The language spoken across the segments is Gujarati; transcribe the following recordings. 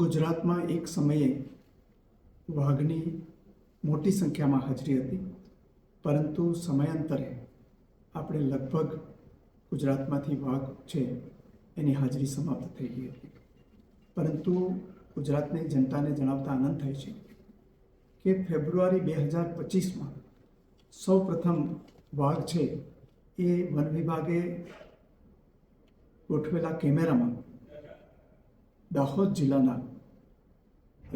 ગુજરાતમાં એક સમયે વાઘની મોટી સંખ્યામાં હાજરી હતી. પરંતુ સમયાંતરે આપણે લગભગ ગુજરાતમાંથી વાઘ છે એની હાજરી સમાપ્ત થઈ ગઈ હતી. પરંતુ ગુજરાતની જનતાને જણાવતા આનંદ થાય છે કે ફેબ્રુઆરી બે હજાર પચીસમાં સૌ પ્રથમ વાઘ છે એ વન વિભાગે ગોઠવેલા કેમેરામાં દાહોદ જિલ્લાના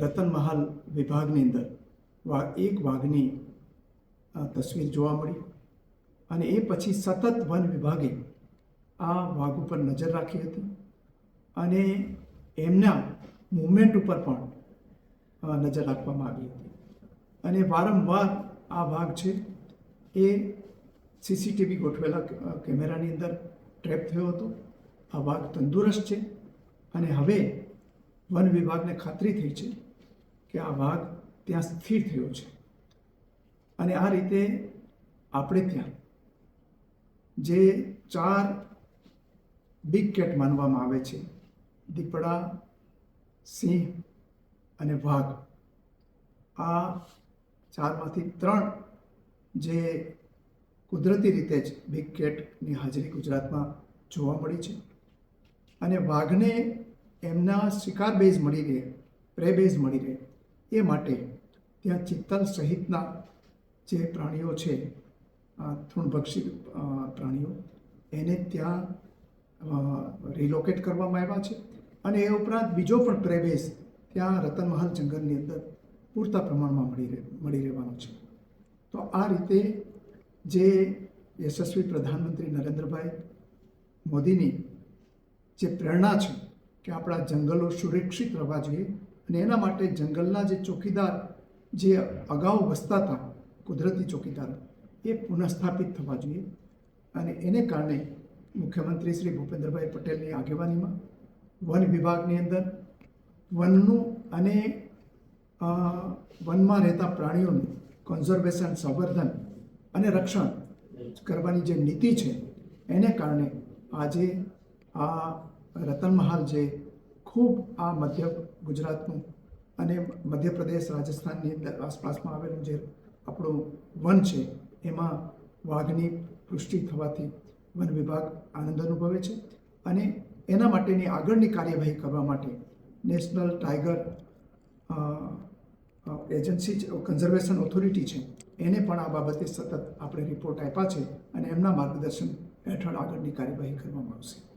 રતનમહાલ વિભાગની અંદર વા, એક વાઘની તસવીર જોવા મળી અને એ પછી સતત વન વિભાગે આ વાઘ ઉપર નજર રાખી હતી અને એમના મુવમેન્ટ ઉપર પણ નજર રાખવામાં આવી હતી. અને વારંવાર આ વાઘ છે એ સીસીટીવી ગોઠવેલા કેમેરાની અંદર ટ્રેપ થયો હતો. આ વાઘ તંદુરસ્ત છે અને હવે વન વિભાગને ખાતરી થઈ છે કે આ વાઘ ત્યાં સ્થિર થયો છે. અને આ રીતે આપણે ત્યાં, જે ચાર બિગ કેટ માનવામાં આવે છે, દીપડા, સિંહ અને વાઘ, આ ચારમાંથી ત્રણ જે કુદરતી રીતે જ બિગ કેટની હાજરી ગુજરાતમાં જોવા મળી છે. અને વાઘને એમના શિકાર બેઝ મળી રહે, પ્રે બેઝ મળી રહે. એ માટે ત્યાં ચિત્તલ સહિતના જે પ્રાણીઓ છે તૃણભક્ષી પ્રાણીઓ, એને ત્યાં રિલોકેટ કરવામાં આવ્યા છે. અને એ ઉપરાંત બીજો પણ પ્રેવેશ ત્યાં રતનમહાલ જંગલની અંદર પૂરતા પ્રમાણમાં મળી રહે, મળી રહેવાનો છે. તો આ રીતે જે યશસ્વી પ્રધાનમંત્રી નરેન્દ્રભાઈ મોદીની જે પ્રેરણા છે કે આપણા જંગલો સુરક્ષિત રહેવા જોઈએ અને એના માટે જંગલના જે ચોકીદાર જે અગાઉ વસતા હતા, કુદરતી ચોકીદાર, એ પુનઃસ્થાપિત થવા જોઈએ. અને એને કારણે મુખ્યમંત્રી શ્રી ભૂપેન્દ્રભાઈ પટેલની આગેવાનીમાં વન વિભાગની અંદર વનનું અને વનમાં રહેતા પ્રાણીઓનું કન્ઝર્વેશન સંવર્ધન અને રક્ષણ કરવાની જે નીતિ છે, એને કારણે આજે આ રતનમહાલ જે ખૂબ આ મધ્ય ગુજરાતનું અને મધ્યપ્રદેશ, રાજસ્થાનની આસપાસમાં આવેલું જે આપણું વન છે, એમાં વાઘની પુષ્ટિ થવાથી વન વિભાગ આનંદ અનુભવે છે અને એના માટેની આગળની કાર્યવાહી કરવા માટે national tiger agency conservation authority છે, એને પણ આ બાબતે સતત આપણે રિપોર્ટ આપ્યા છે અને એમના માર્ગદર્શન હેઠળ આગળની કાર્યવાહી કરવામાં આવશે.